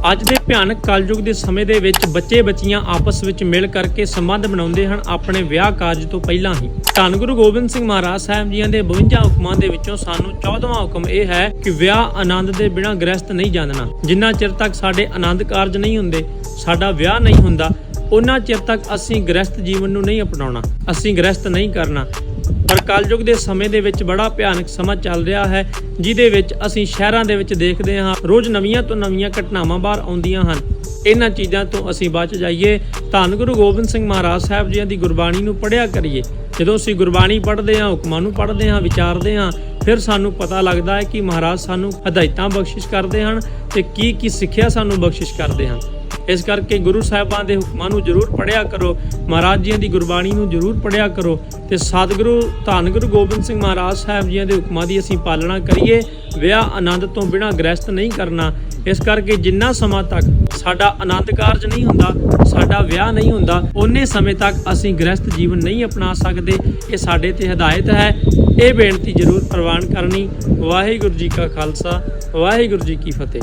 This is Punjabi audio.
ਅੱਜ ਦੇ ਭਿਆਨਕ ਕਲਯੁਗ ਦੇ ਸਮੇਂ ਦੇ ਵਿੱਚ ਬੱਚੇ ਬੱਚੀਆਂ ਆਪਸ ਵਿੱਚ ਮਿਲ ਕਰਕੇ ਸੰਬੰਧ ਬਣਾਉਂਦੇ ਹਨ ਆਪਣੇ ਵਿਆਹ ਕਾਰਜ ਤੋਂ ਪਹਿਲਾਂ ਹੀ। ਧੰਨ ਗੁਰੂ ਗੋਬਿੰਦ ਸਿੰਘ ਮਹਾਰਾਜ ਸਾਹਿਬ ਜੀਆਂ ਦੇ 52 ਹੁਕਮਾਂ ਦੇ ਵਿੱਚੋਂ ਸਾਨੂੰ 14ਵਾਂ ਹੁਕਮ ਇਹ ਹੈ ਕਿ ਵਿਆਹ ਆਨੰਦ ਦੇ ਬਿਨਾਂ ਗ੍ਰਸਤ ਨਹੀਂ ਜਾਣਨਾ। ਜਿੰਨਾ ਚਿਰ ਤੱਕ ਸਾਡੇ ਆਨੰਦ ਕਾਰਜ ਨਹੀਂ ਹੁੰਦੇ, ਸਾਡਾ ਵਿਆਹ ਨਹੀਂ ਹੁੰਦਾ ਉਹਨਾਂ ਚਿਰ ਤੱਕ ਅਸੀਂ ਗ੍ਰਸਤ ਜੀਵਨ ਨੂੰ ਨਹੀਂ ਅਪਣਾਉਣਾ, ਅਸੀਂ ਗ੍ਰਸਤ ਨਹੀਂ ਕਰਨਾ। ਪਰ ਕਲਯੁਗ ਦੇ ਸਮੇਂ ਦੇ ਵਿੱਚ ਬੜਾ ਭਿਆਨਕ ਸਮਾਂ ਚੱਲ ਰਿਹਾ ਹੈ, ਜਿਹਦੇ ਵਿੱਚ ਅਸੀਂ ਸ਼ਹਿਰਾਂ ਦੇ ਵਿੱਚ ਦੇਖਦੇ ਹਾਂ, ਰੋਜ਼ ਨਵੀਆਂ ਤੋਂ ਨਵੀਆਂ ਘਟਨਾਵਾਂ ਬਾਹਰ ਆਉਂਦੀਆਂ ਹਨ। ਇਹਨਾਂ ਚੀਜ਼ਾਂ ਤੋਂ ਅਸੀਂ ਬਚ ਜਾਈਏ। ਧੰਨ ਗੁਰੂ ਗੋਬਿੰਦ ਸਿੰਘ ਮਹਾਰਾਜ ਸਾਹਿਬ ਜੀਆਂ ਦੀ ਗੁਰਬਾਣੀ ਨੂੰ ਪੜ੍ਹਿਆ ਕਰੀਏ। ਜਦੋਂ ਅਸੀਂ ਗੁਰਬਾਣੀ ਪੜ੍ਹਦੇ ਹਾਂ, ਹੁਕਮਾਂ ਨੂੰ ਪੜ੍ਹਦੇ ਹਾਂ, ਵਿਚਾਰਦੇ ਹਾਂ, ਫਿਰ ਸਾਨੂੰ ਪਤਾ ਲੱਗਦਾ ਹੈ ਕਿ ਮਹਾਰਾਜ ਸਾਨੂੰ ਹਦਾਇਤਾਂ ਬਖਸ਼ਿਸ਼ ਕਰਦੇ ਹਨ ਤੇ ਕੀ ਕੀ ਸਿੱਖਿਆ ਸਾਨੂੰ ਬਖਸ਼ਿਸ਼ ਕਰਦੇ ਹਨ। ਇਸ ਕਰਕੇ ਗੁਰੂ ਸਾਹਿਬਾਨ ਦੇ ਹੁਕਮਾਂ ਨੂੰ ਜ਼ਰੂਰ ਪੜ੍ਹਿਆ ਕਰੋ, ਮਹਾਰਾਜ ਜੀਆਂ ਦੀ ਗੁਰਬਾਣੀ ਨੂੰ ਜ਼ਰੂਰ ਪੜ੍ਹਿਆ ਕਰੋ ਤੇ ਸਤਿਗੁਰੂ, ਧੰਨ ਗੁਰੂ ਗੋਬਿੰਦ ਸਿੰਘ ਮਹਾਰਾਜ ਸਾਹਿਬ ਜੀਆਂ ਦੇ ਹੁਕਮਾਂ ਦੀ ਅਸੀਂ ਪਾਲਣਾ ਕਰੀਏ, ਵਿਆਹ ਆਨੰਦ ਤੋਂ ਬਿਨਾਂ ਗ੍ਰਸਤ ਨਹੀਂ ਕਰਨਾ। ਇਸ ਕਰਕੇ ਜਿੰਨਾ ਸਮਾਂ ਤੱਕ ਸਾਡਾ ਆਨੰਦ ਕਾਰਜ ਨਹੀਂ ਹੁੰਦਾ, ਸਾਡਾ ਵਿਆਹ ਨਹੀਂ ਹੁੰਦਾ ਉਹਨੇ ਸਮੇਂ ਤੱਕ ਅਸੀਂ ਗ੍ਰਸਤ ਜੀਵਨ ਨਹੀਂ ਅਪਣਾ ਸਕਦੇ। ਇਹ ਸਾਡੇ ਤੇ ਹਦਾਇਤ ਹੈ। ਇਹ ਬੇਨਤੀ ਜ਼ਰੂਰ ਪ੍ਰਵਾਨ ਕਰਨੀ। ਵਾਹਿਗੁਰੂ ਜੀ ਕਾ ਖਾਲਸਾ, ਵਾਹਿਗੁਰੂ ਜੀ ਕੀ ਫਤਿਹ।